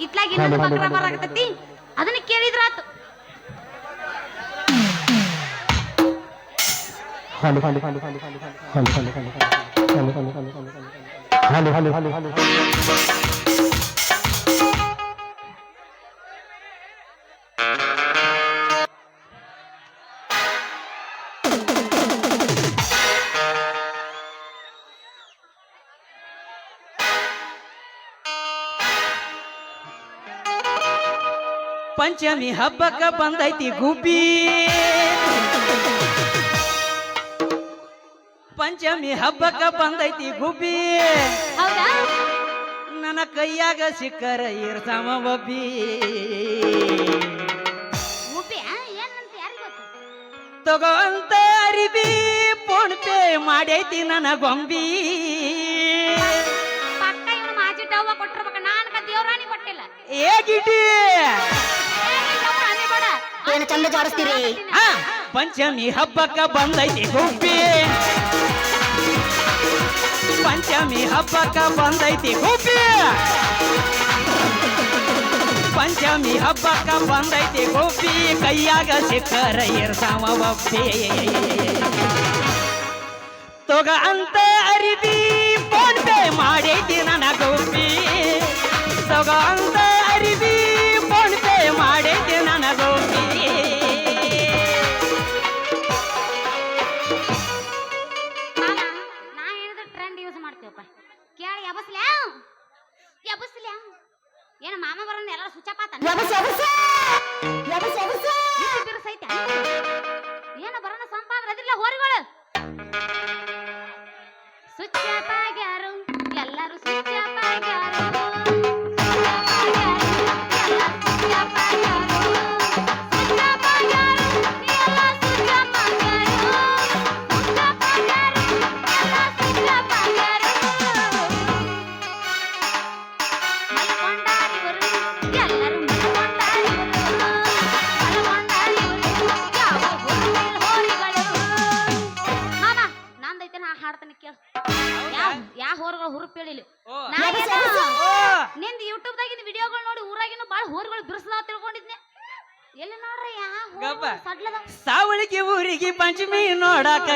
ಇತ್ಲಾಗ ಇನ್ನೊಂದು ಬಕ್ರ ಬರಾಕತ್ತೈತಿ ಅದನ್ನ ಕೇಳಿದ್ರಾತು ಹಾಲು ಹಾಲು ಹಾಲು ಹಾಲು ಹಾಲು ಹಾಲು ಹಾಲು ಹಾಲು ಹಾಲು ಹಾಲು ಹಾಲು ಪಂಚಮಿ ಹಬ್ಬಕ್ಕ ಬಂದೈತಿ ಗುಬ್ಬಿ. ಪಂಚಮಿ ಹಬ್ಬಕ್ಕ ಬಂದೈತಿ ಗುಬ್ಬಿ. ನನ್ನ ಕೈಯಾಗ ಸಿಕ್ಕರ ಇರ್ತಾಮ ಬಬ್ಬಿ ತಗೋಂತ ಅರಿಬಿ ಫೋನ್ ಪೇ ಮಾಡೈತಿ ನನ್ನ ಗೊಂಬಿ. ಕೊಟ್ಟಿಲ್ಲ. ಏಗಿಟಿ ಏನು ಚಂದ ಜಾಡಿಸ್ತೀರಿ? ಪಂಚಮಿ ಹಬ್ಬಕ್ಕ ಬಂದೈತಿ ಗುಬ್ಬಿ ಪಂಚಮಿ ಹಬ್ಬಕ್ಕ ಬಂದೈತಿ ಗುಬ್ಬಿ ಪಂಚಮಿ ಹಬ್ಬಕ್ಕ ಬಂದೈತಿ ಗುಬ್ಬಿ ಕೈಯಾಗ ಸಿಕ್ಕರ ಇರ್ತಾವ ಒಬ್ಬಿ ತೊಗ ಅಂತ ಅರಿವಿ ಫೋನ್ ಪೇ ಏನ ಮಾಮ ಬರೋಣ ಎಲ್ಲ ಸುಚ್ಚಪಾತ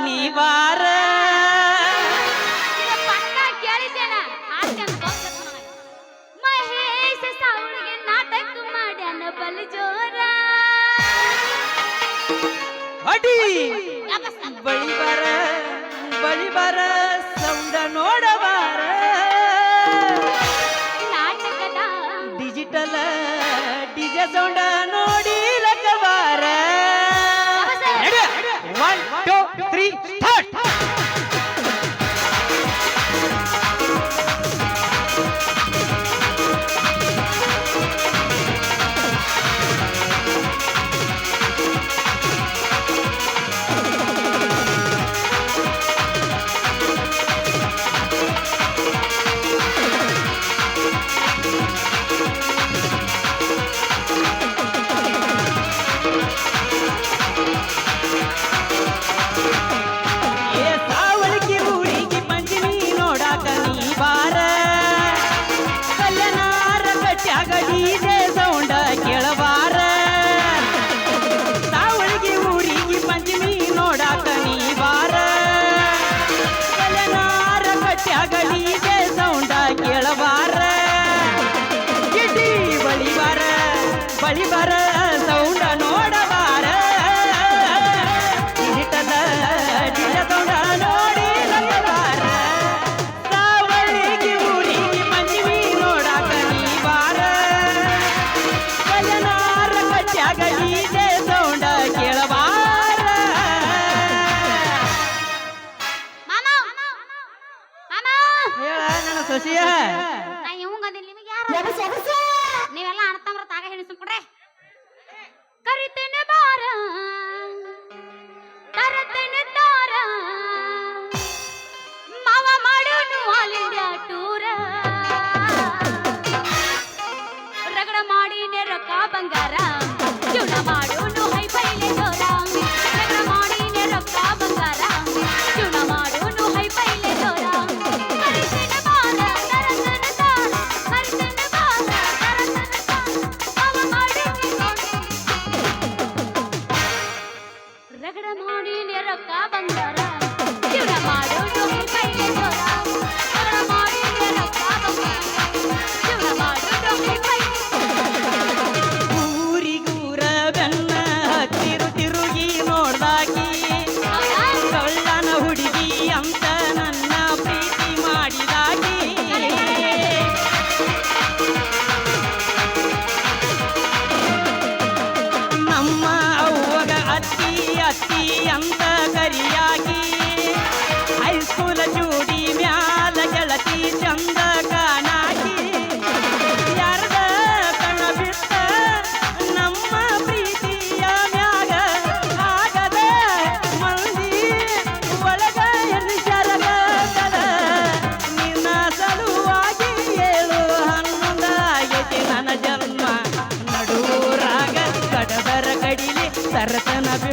ನನಗೆ. ಮಹೇಶ ಸಾವಳಿಗೆ ನಾಟಕ ಮಾಡ್ಯಾನ ಬಲಿ ಜೋರ. ಅಡಿ. ಬಳಿ ಬರ ಬಳಿ ಬರ ಸೌಂಡ ನೋಡಬಾರ ನಾಟಕದ ಡಿಜಿಟಲ್ ಡಿಜೆ ಸೌಂಡ ಹೇಳ ನನ್ನ ಸೊಸಿಯ. ನಾ ಇವಂಗ ಅದಿಲ್ಲ ನಿಮಗೆ ಯಾರು ಯಬಸ್ ಯಬಸ್ ನೀವೆಲ್ಲ ಅಣ್ತಂಬ್ರ ತಾಗ ಹೆಣಿಸು ಸುಮ್ಕೊಡ್ರೆ ಕರಿತೇನೆ ಬಾರ ತರತೇನೆ ತಾರ. ಮಾವ ಮಾಡೋನು ಆಲ್ ಇಂಡಿಯಾ ಟೂರ ರಗಡ ಮಾಡಿ ರೊಕ್ಕ ಬಂಗಾರ.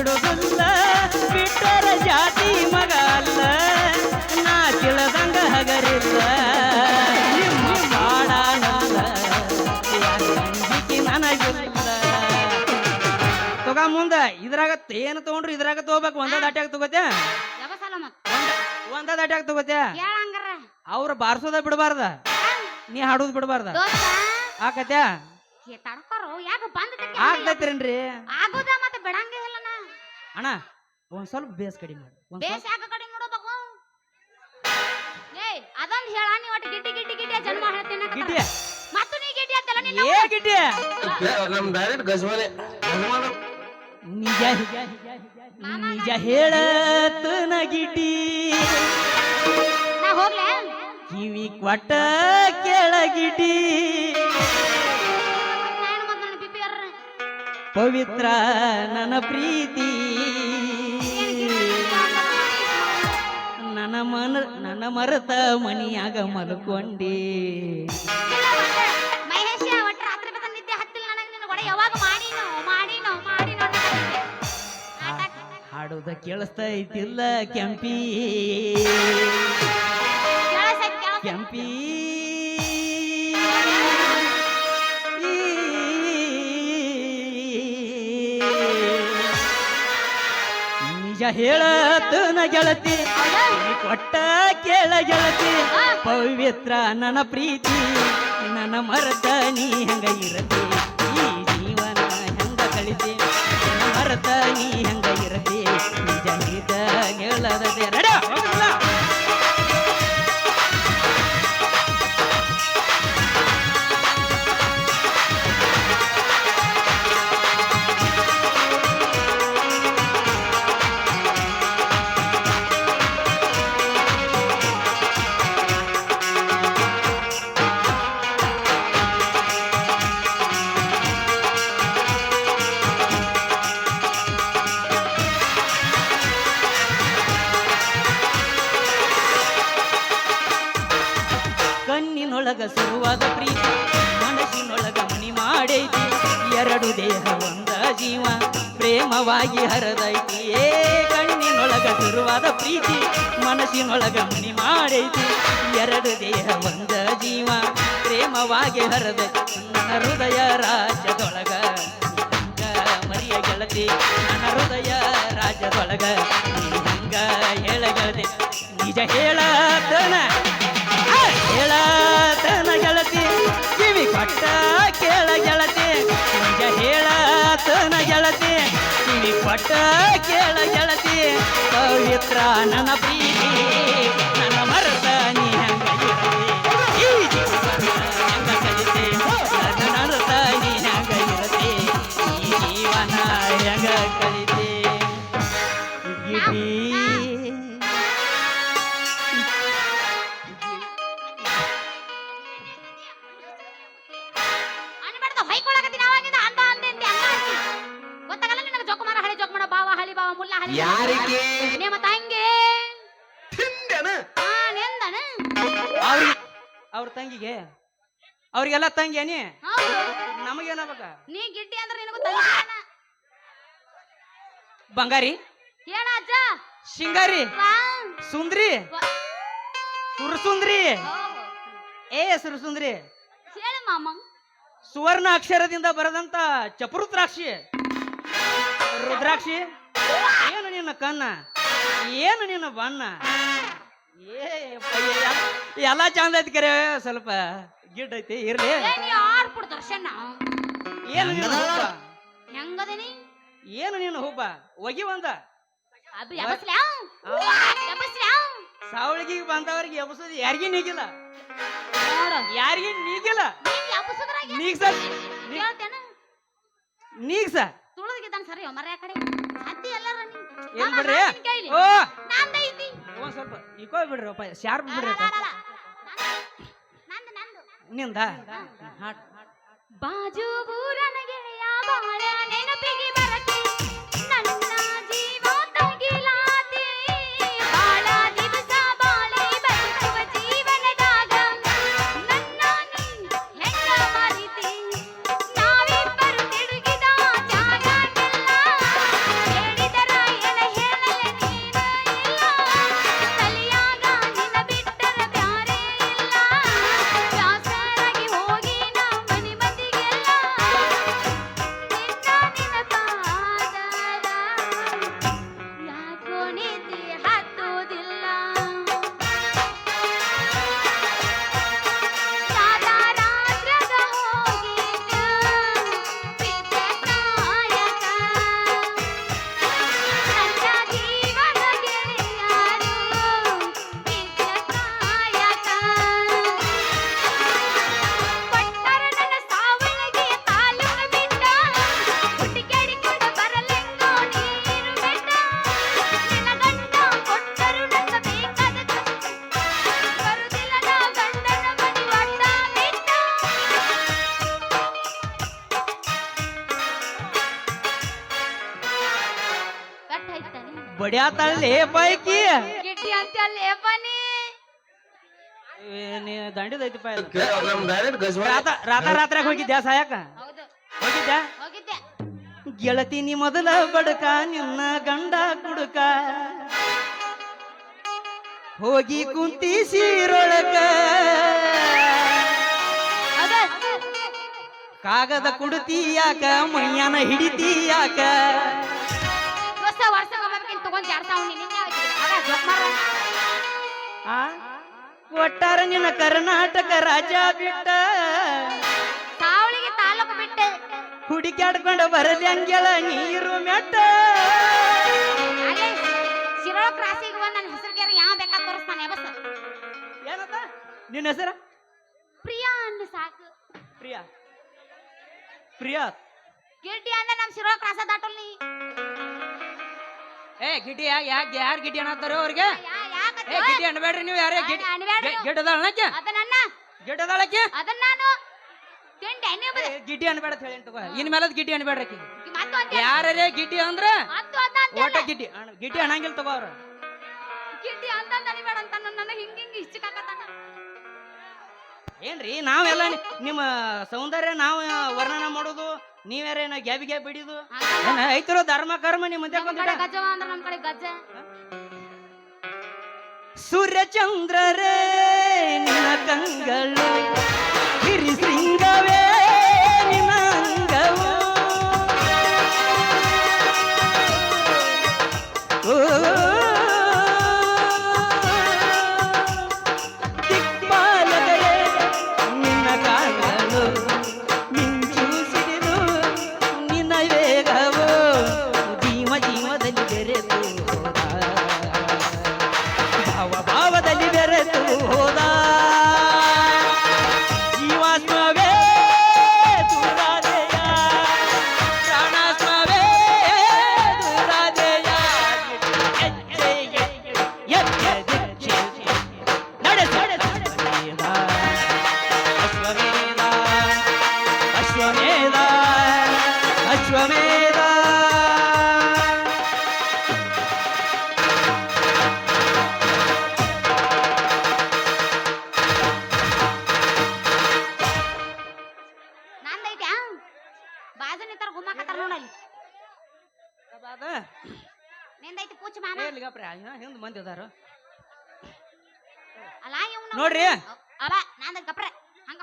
ಬಿಡುದಿಲ್ಲ ಬಿಟ್ಟರ ಜಾತಿ ಮಗ ಅಲ್ಲ ನಾ ತಿಳದಂಗ ಹಗರಿಲ್ಲ. ನಿಮ್ಮ ನನಗಿಲ್ಲ. ತಗ ಮುಂದ ಇದ್ರಾಗ ಏನು ತಗೊಂಡ್ರು ಇದ್ರಾಗ ತಗೋಬೇಕು ಒಂದ ದಾಟ್ಯಾಗ ಮತ್ ಒಂದ ದಾಟ್ಯಾಗ ತಗೋತ್ಯಾ? ಕೇಳಂಗಾರ ಅವ್ರ ಬಾರ್ಸೋದ ಬಿಡಬಾರ್ದ? ನೀ ಹಾಡೋದ್ ಬಿಡಬಾರ್ದ? ಆಕತ್ಯಾ? ಆಗ್ತೈತ್ರಿ ಆಗುದ ಮತ್ತೆ ಬಿಡಂಗೇ ಇಲ್ಲ ನಾ ಅಣ್ಣ ಒಂದ್ ಸ್ವಲ್ಪ ಬೇಸ್ ಕಡಿಮೆ ಮಾಡು ಒಂದ್ ಸ್ವಲ್ಪ. ಬೇಸ್ ಯಾಕ ಕಡಿಮೆ ನೋಡಬೇಕು? ಏಯ್ ಅದೊಂದ್ ಹೇಳ ನೀ ಒಟ್ಟು ಗಿಟ್ಟಿ ಗಿಟ್ಟಿ ಗಿಟ್ಟಿ ಜನ್ಮ ಹೇಳ್ತೀನಿ ಗಿಟ್ಟಿ ಮತ್ತು ನೀ ಗಿಟ್ಟಿ ಅಂತಲ್ಲ ನಿನ್ನ ಏ ಗಿಟ್ಟಿ ನಮ್ ಡೈರೆಕ್ಟ್ ಗಜವಾನೆ ಗಜವಾನ ನಿಜ ನಿಜ ಹೇಳತನ ಗಿಟ್ಟಿ ನಾ ಹೋಗ್ಲೇ? ಕಿವಿ ಕೊಟ್ಟ ಕೆಳಗಿಡ್ಡಿ ಪವಿತ್ರ ನನ್ನ ಪ್ರೀತಿ. ನನ್ನ ಮನ ನನ್ನ ಮರತ ಮನಿಯಾಗ ಮಲ್ಕೊಂಡಿ. ಹಾಡೋದ ಕೇಳಿಸ್ತಾ ಐತಿಲ್ಲ ಕೆಂಪಿ ನಿದ್ದೆ ಹೇಳತನ ಗೆಳತಿ. ಕೊಟ್ಟ ಕೇಳ ಗೆಳತಿ. ಪವಿತ್ರ ನನ್ನ ಪ್ರೀತಿ. ನನ್ನ ಮರತ ಎರಡು ದೇಹ ಒಂದ ಜೀವ ಪ್ರೇಮವಾಗಿ ಹರದೈತಿ. ಏ ಕಣ್ಣಿನೊಳಗ ಶುರುವಾದ ಪ್ರೀತಿ, ಮನಸ್ಸಿನೊಳಗ ಮನಿ ಮಾಡೈತಿ. ಎರಡು ದೇಹ ಒಂದ ಜೀವ ಪ್ರೇಮವಾಗಿ ಹರದೈತಿ. ನನ್ನ ಹೃದಯ ರಾಜ್ಯದೊಳಗ ಹಂಗ ಮರಿಯ ಗೆಳತಿ? ನನ್ನ ಹೃದಯ ರಾಜ್ಯದೊಳಗ ಹಂಗ ಗೆಳತಿ? ನಿಜ ಹೇಳತನ ಹೇಳತನ ಗೆಳತಿ. ಕಿವಿ ಕೊಟ್ಟ ಕೇಳ ಹೇಳತನ ಗೆಳತಿ ಕಿವಿ ಪಟ್ಟ ಕೇಳ ಗೆಳತಿ ಪವಿತ್ರ ನನ್ನ ಪ್ರೀತಿ ನನ್ನ ಯಾರಿಗೆ? ನಿಮ್ಮ ತಂಗಿ ತಿಂದೆನ ಆ ನಿಂದನ? ಅವ್ರಿಗೆ ಅವ್ರ ತಂಗಿಗೆ? ಅವ್ರಿಗೆಲ್ಲ ತಂಗಿ ನೀ? ಹೌದು. ನಮಗೇನಾಗಬೇಕ? ನೀ ಗಿಡ್ಡಿ ಅಂದ್ರೆ ನಿನಗೂ ತಂಗಿ ಬಂಗಾರಿ? ಏನ ಅಜ್ಜ? ಶಿಂಗಾರಿ. ಸುಂದ್ರಿ. ಸುರಸುಂದ್ರಿ. ಏ ಸುರಸುಂದ್ರಿ? ಹೇಳು ಮಾಮ. ಸುವರ್ಣ ಅಕ್ಷರದಿಂದ ಬರೆದಂತ ಚಪರುದ್ರಾಕ್ಷಿ. ರುದ್ರಾಕ್ಷಿ? ಏನು ನಿನ್ನ ಕನ್ನ ಏನು ನಿನ್ನ ಬಣ್ಣ? ಏ ಎಲ್ಲ- ಚಂದ ಐತಿ ಕರೆ ಸ್ವಲ್ಪ ಗಿಡ್ ಐತಿ ಇರ್ಲಿ. ದರ್ಶನ. ಏನು ನಿನ್ನ ಹುಬ್ಬ? ಹೆಂಗದನಿ ಏನು ನಿನ್ನ ಹುಬ್ಬ? ಒಗಿ ಒಂದ ಎಬಸ್ಲ್ಯಾ ಎಬಸ್ಲ್ಯಾ ಸಾವಳಿಗೆ ಬಂದವರಿಗೆ ಎಬಸೋದು ಯಾರಿಗೂ ನೀಗಿಲ್ಲ. ಯಾರಿಗೂ ನೀಗಿಲ್ಲ. ನೀಗ್ಸ. ನೀಗ್ಸ. ತುಳಿದ್ಗಿದ್ದಾನ ಸರಿ ಮರ ಆ ಕಡೆ ಎಲ್ಲಾರ ಏನ್ ಬಿಡ್ರಿ? ಕೈಲಿ. ಓ! ಒಂದ್ ಸ್ವಲ್ಪ ಇಕೋ ಬಿಡ್ರಿ ಅಪ್ಪ ಶಾರ್ಪ್ ಬಿಡ್ರಿ ಅಪ್ಪ. ನಂದು ನಂದು. ನಿಂದ? ಹಾಡ್ ಬಾಜು ಊರನ ಗೆಳೆಯ ಬಾಳ ನೆನಪಿಗೆ ನೀ ದಂಡಿದೈತಿಪ್ಪ ಡೈರೆಕ್ಟ್ ಗಜ್ವಾ ರಾತ ಹೋಗಿದ್ಯಾ ಸಾಯಕ? ಹೌದು. ಹೋಗಿದ್ಯಾ? ಹೋಗಿದ್ದೆ. ಗೆಳತಿ ನೀ ಮೊದಲ ಬಡಕ ನಿನ್ನ ಗಂಡ ಕುಡುಕ. ಹೋಗಿ ಕುಂತಿ ಸೀರೊಳಕ ಕಾಗದ ಕುಡತಿ ಯಾಕ ಮೈಯಾನ ಹಿಡಿತಿ ಯಾಕ ಒಟ್ಟಾರ ನಿನ್ನ ಕರ್ನಾಟಕ ರಾಜ ಬಿಟ್ಟ. ಸಾವಳಿಗೆ ತಾಲೂಕು ಬಿಟ್ಟ. ಹುಡುಕ್ಯಾಡ್ಕೊಂಡು ಬರಲಿ ಹಂಗೆಲ್ಲ ನೀರು ಮೆಟ್ಟ. ಅಲ್ಲೇ ಶಿರೋಳ ಕ್ರಾಸಿಗೆ ಬಂದ ನನ್ನ ಹೆಸರಿಗೆ ಯಾವ ಬೇಕಾ ತೋರಿಸ್ತಾನೆ ಬಸ್ ಏನಂತ? ನಿನ್ನ ಹೆಸರ? ಪ್ರಿಯಾ ಅನ್ನು ಸಾಕು. ಪ್ರಿಯಾ? ಪ್ರಿಯಾ? ಗಿಡ್ಡಿ ಅಂದ್ರೆ ನಮ್ ಶಿರೋ ಕ್ರಾಸ ದಾಟಲ್ ನೀ. ಏ ಗಿಡ್ಡಿ ಯಾಕೆ ಯಾಕೆ ಯಾರು ಗಿಡ್ಡಿ ಅನ್ನತ್ತಾರೋ ಅವ್ರಿಗೆ? ಏ? ಗಿಡ್ಡಿ ಅನ್ಬೇಡ್ರಿ ನೀವು ಯಾರೇ ಗಿಡ್ಡಿ ಅನ್ಬೇಡ್ರಿ ನೀವು. ಗಿಡ್ಡ ಅದಾಳಕ್ಕೆ ಅದ ನನ್ನ ಗಿಡ್ಡ ಅದಾಳಕ್ಕೆ ಅದನ್ನ ನಾನು ತಿಂಡೆ ನೀವು ಬರೀ ಗಿಡ್ಡಿ ಅನ್ಬೇಡ ಅಂತ ಹೇಳಿ ತಗೋ. ಇನ್ ಮೇಲೆ ಗಿಡ್ಡಿ ಅನ್ಬೇಡ್ರಿ ಆಕಿಗೆ. ಮತ್ತು ಅಂತ ಯಾರೇ ಗಿಡ್ಡಿ ಅಂದ್ರೆ ಮತ್ತು ಅದ ಅಂತ ಓಟ ಗಿಡ್ಡಿ. ಅಣ್ಣ, ಗಿಡ್ಡಿ ತಗೋ ಅವ್ರ. ಗಿಡ್ಡಿ ಅಂತ ಅನಿಬೇಡ ಅಂತ ನನ್ನ ಹಿಂಗ ಹಿಂಗ ಏನ್ರಿ ನಾವೆಲ್ಲ ನಿ- ನಿಮ್ಮ ಸೌಂದರ್ಯ ನಾವು ವರ್ಣನ ಮಾಡೋದು ನೀವ್ಯಾರೇನ ಗ್ಯಾಬಿ ಗ್ಯಾಬ್ ಹಿಡಿದು. ಏನ ಐತಿರೋ ಧರ್ಮ ಕರ್ಮ ನಿಮ್ಮ ಮುಂದೆ ನಮ್ ಬಂದಿಡ ಕಡೆ ಗಜವ ಅಂದ್ರ ನಮ್ ಕಡೆ ಗಜ್ಜ ಸೂರ್ಯಚಂದ್ರರೇ ನಿನ್ನ ಕಂಗಳು ಹಿರಿ ಸಿಂಗವೇ ನಿನ್ನ ಅಂಗವು. ಓ,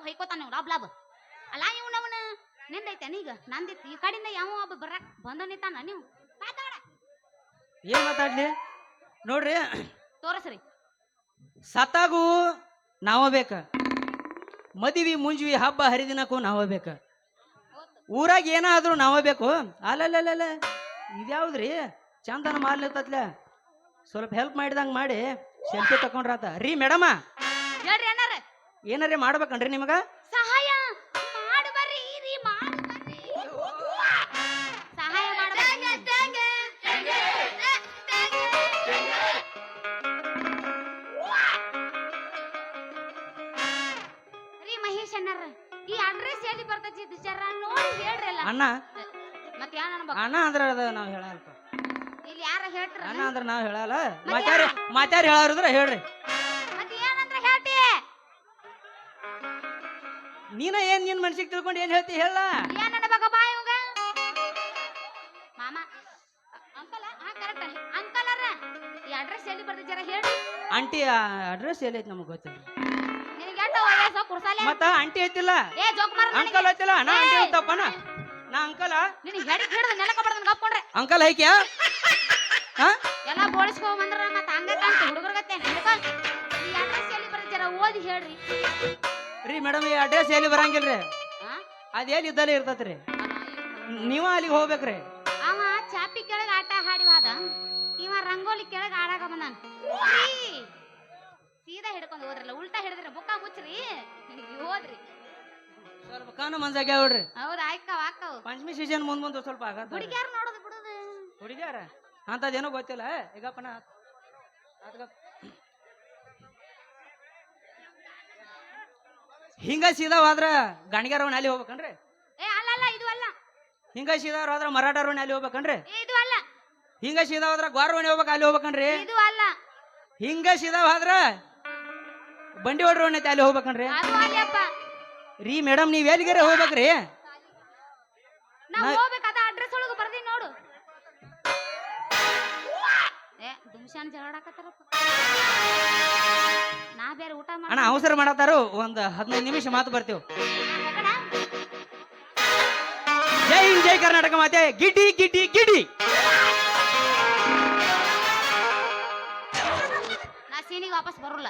ಹೊಯ್ಕೋತಾನ ಲಾಬ್ ಲಾಬ್ ಅಲ್ಲ ಇವ್ನವನ ನಿಂದೈತೆ ಈಗ? ನಂದಿತ್ತು. ಈ ಕಡೆಯಿಂದ ಯಾವ ಒಬ್ಬ ಬರ ಬಂದ ನಿಂತಾನ ನೀವು? ಏನ್ ಮಾತಾಡ್ಲಿ? ನೋಡ್ರಿ. ತೋರಸ್ರಿ. ಸತ್ತಾಗೂ ನಾವ ಬೇಕ ಮದುವೆ ಮುಂಜುವಿ ಹಬ್ಬ ಹರಿದಿನಕ್ಕೂ ನಾವ ಬೇಕ ಊರಾಗ ಏನಾದ್ರೂ ನಾವ ಬೇಕು ಅಲ್ಲಲ್ಲಲ್ಲ ಇದ್ಯಾವ್ದ್ರಿ? ಚಂದನ ಮಾಡ್ಲತ್ತತ್ಲ ಸ್ವಲ್ಪ ಹೆಲ್ಪ್ ಮಾಡಿದಂಗ ಮಾಡಿ ಸೆಲ್ಫಿ ತಕೊಂಡ್ರಾತ. ರೀ ಮೇಡಮ. ಹೇಳ್ರಿ ಅಣ್ಣಾರ ಏನಾರೇ ಮಾಡ್ಬೇಕನ್ರಿ ನಿಮಗ? ಸಹಾಯ ಮಾಡು ಬರ್ರಿ ರೀ ಮಾಡು ಬರ್ರಿ. ಸಹಾಯ ರೀ ಮಹೇಶ್ ಅಣ್ಣಾರ ಈ ಅಡ್ರೆಸ್ ಎಲ್ಲಿ ಬರ್ತೈತಿ ಜರ ನೋಡಿ ಹೇಳ್ರಲ್ಲ. ಅಣ್ಣ. ಮತ್ತೆ ಯಾರು ಅನ್ಬೇಕು ಅಣ್ಣ ಅಂದ್ರ ಅದ ನಾವ್ ಹೇಳಲ್ಪ ಇಲ್ಲಿ ಯಾರ ಹೇಳ್ತಾರ? ಅಣ್ಣ ಅಂದ್ರ ನಾವ್ ಹೇಳಲ್ಲ. ಮಾತಾರಿ ಮಾತಾರಿ ಹೇಳಾರಿದ್ರ ಹೇಳ್ರಿ. ನೀನ ಏನ್ ನಿನ್ ಮನ್ಸಿಗೆ ತಿಳ್ಕೊಂಡು ಏನ್ ಹೇಳ್ತಿ ಹೇಳ. ಏನ್ ಇವಾಗ. ಮಾಮ ಅಂಕಲ್ ಹಾ ಕರೆಕ್ಟ್ ಅಂಕಲ್ ಅರ ಈ ಅಡ್ರೆಸ್ ಎಲ್ಲಿ ಜರ ಹೇಳಿ. ಆಂಟಿ ಅಡ್ರೆಸ್ ಎಲ್ಲೈತಿ ನಮಗ್ ಗೊತ್ತಿಲ್ಲ. ನಿನಗೆ ಎಷ್ಟು ವಯಸ್ಸು? ಕುರ್ಸಾಲೆ? ಮತ್ತ ಆಂಟಿ ಐತಿಲ್ಲ? ಏ ಜೋಕ್ ಮಾರ ಅಂಕಲ್ ಐತಿಲ್ಲ? ನಾ ಆಂಟಿ ಅಂತಪ್ಪನ? ನಾ ಅಂಕಲ? ನಿನಗೆ ಹೆಡಿ ಹಿಡಿದು ನೆಲಕ ಬಡ್ದನ್ ಗಪ್ಕೊಂಡ್ರೆ. ಅಂಕಲ್ ಐಕ್ಯಾ? ಹಾ? ಎಲ್ಲ ಬಂದ್ರ ಮತ್ತೆ ಹಂಗ ಕಾಣ್ತ ಹುಡುಗರ್ಗತ್ತೆ ಹಿಡ್ಕೊ ಈ ಅಡ್ರೆಸ್ ಎಲ್ಲಿ ಬರ್ತೈತಿ ಜರ ಓದಿ ಹೇಳ್ರಿ. ರೀ ಮೇಡಮ್ ಈ ಅಡ್ರೆಸ್ ಎಲ್ಲಿ ಬರಂಗಿಲ್ರಿ? ಅದ್ ಎಲ್ಲಿ ಇದ್ದಲ್ಲೇ ಇರ್ತತ್ರಿ ನೀವ ಅಲ್ಲಿಗೆ ಹೋಗ್ಬೇಕ್ರಿ ಅವ ಚಾಪಿ ಕೆಳಗ ಆಟ ಹಾಡಿ ಹೋದ. ಇವ ರಂಗೋಲಿ ಕೆಳಗ ಆಡಾಕ ಬಂದಾನ ಸೀದಾ ಹಿಡ್ಕೊಂಡು ಹೋದ್ರಲ್ಲ ಉಲ್ಟಾ ಹಿಡಿದ್ರಿ ಬುಕ್ಕ ಮುಚ್ಚ್ರಿ. ಹೋದ್ರಿ. ಸ್ವಲ್ಪ ಕಾನು ಮಂಜಾಗ್ಯಾವ ನೋಡ್ರಿ ಹೌದ್ ಆಯ್ಕವ್ ಆಕವ್. ಪಂಚಮಿ ಸೀಸನ್ ಮುಂದ್ ಮುಂದ್ ಸ್ವಲ್ಪ ಆಗತ್ತ ಹುಡುಗ್ಯಾರ ನೋಡೋದು ಬಿಡುದು. ಹುಡುಗ್ಯಾರ? ಅಂತದೇನೋ ಗೊತ್ತಿಲ್ಲ. ಈಗಪ್ಪನ ಹಿಂಗ ಸೀದಾವಾದ್ರ ಹೋದ್ರ ಗಣಿಗಾರವನ್ನ ಅಲ್ಲಿ ಹೋಗ್ಬೇಕನ್ರಿ? ಏ ಅಲ್ಲ ಅಲ್ಲ ಇದು ಅಲ್ಲ. ಹಿಂಗ ಸೀದಾವ್ರ ಹೋದ್ರ ಮರಾಠರವನ್ನ ಅಲ್ಲಿ ಹೋಗ್ಬೇಕನ್ರಿ? ಏ, ಇದು ಅಲ್ಲ. ಹಿಂಗ ಸೀದಾವಾದ್ರ ಗೋರ್ವಣಿ ಹೋಗ್ಬೇಕು ಅಲ್ಲಿ ಹೋಗ್ಬೇಕನ್ರಿ? ಇದು ಅಲ್ಲ. ಹಿಂಗ ಸೀದಾವಾದ್ರ ಬಂಡಿ ಹೊಡ್ರ ಐತಿ ಅಲ್ಲಿ ಹೋಗ್ಬೇಕನ್ರಿ? ಅದು ಅಲ್ಲಪ್ಪ. ರೀ ಮೇಡಮ್ ನೀವ್ ಎಲ್ಲಿಗಾರ ಹೋಗ್ಬೇಕ್ರಿ? ನಾವ್ ನಾ- ಅಡ್ರೆಸ್ ಒಳಗ ಬರ್ದೀನಿ ನೋಡು. ಏ ದುಮ್ಶಾನ್ ಜಗಳಾಡಕತ್ತಾರಪ್ಪ. ಬೇರೆ ಊಟ ಅಣ್ಣ ಅವಸರ ಮಾಡತ್ತಾರು. ಒಂದ್ ಹದಿನೈದು ನಿಮಿಷ ಮಾತು ಬರ್ತೀವಿ. ಜೈ ಜೈ ಕರ್ನಾಟಕ ಮಾತೆ. ಗಿಡಿ ಗಿಡಿ ಗಿಡಿ ನಾ ಸೀನಿಗೆ ವಾಪಸ್ ಬರೋಲ್ಲ.